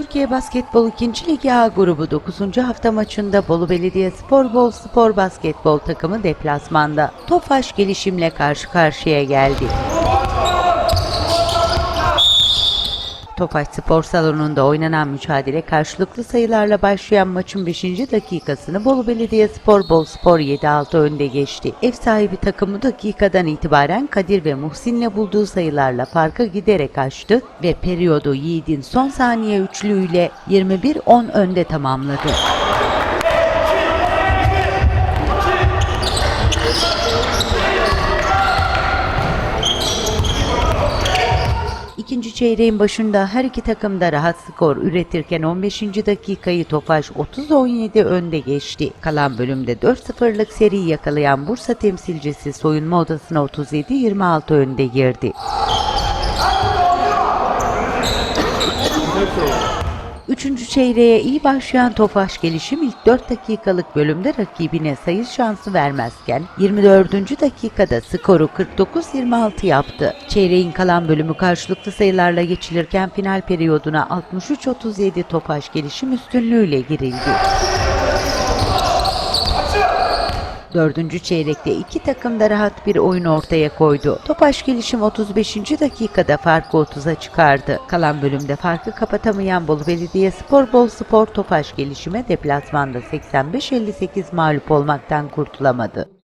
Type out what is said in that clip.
Türkiye Basketbol 2. Ligi A grubu 9. hafta maçında Bolu Belediyespor Bol Spor Basketbol takımı deplasmanda Tofaş gelişimle karşı karşıya geldi. Tofaş Spor Salonu'nda oynanan mücadele karşılıklı sayılarla başlayan maçın 5. dakikasını Bolu Belediyespor Bol Spor 7-6 önde geçti. Ev sahibi takımı dakikadan itibaren Kadir ve Muhsin'le bulduğu sayılarla farkı giderek açtı ve periyodu Yiğit'in son saniye üçlüğüyle 21-10 önde tamamladı. İkinci çeyreğin başında her iki takım da rahat skor üretirken 15. dakikayı Tofaş 30-17 önde geçti. Kalan bölümde 4-0'lık seri yakalayan Bursa temsilcisi soyunma odasına 37-26 önde girdi. Üçüncü çeyreğe iyi başlayan Tofaş gelişim ilk 4 dakikalık bölümde rakibine sayı şansı vermezken 24. dakikada skoru 49-26 yaptı. Çeyreğin kalan bölümü karşılıklı sayılarla geçilirken final periyoduna 63-37 Tofaş gelişim üstünlüğüyle girildi. Dördüncü çeyrekte iki takım da rahat bir oyun ortaya koydu. Topaş gelişim 35. dakikada farkı 30'a çıkardı. Kalan bölümde farkı kapatamayan Bolu Belediyespor Bol Spor Topaş gelişime deplasmanda 85-58 mağlup olmaktan kurtulamadı.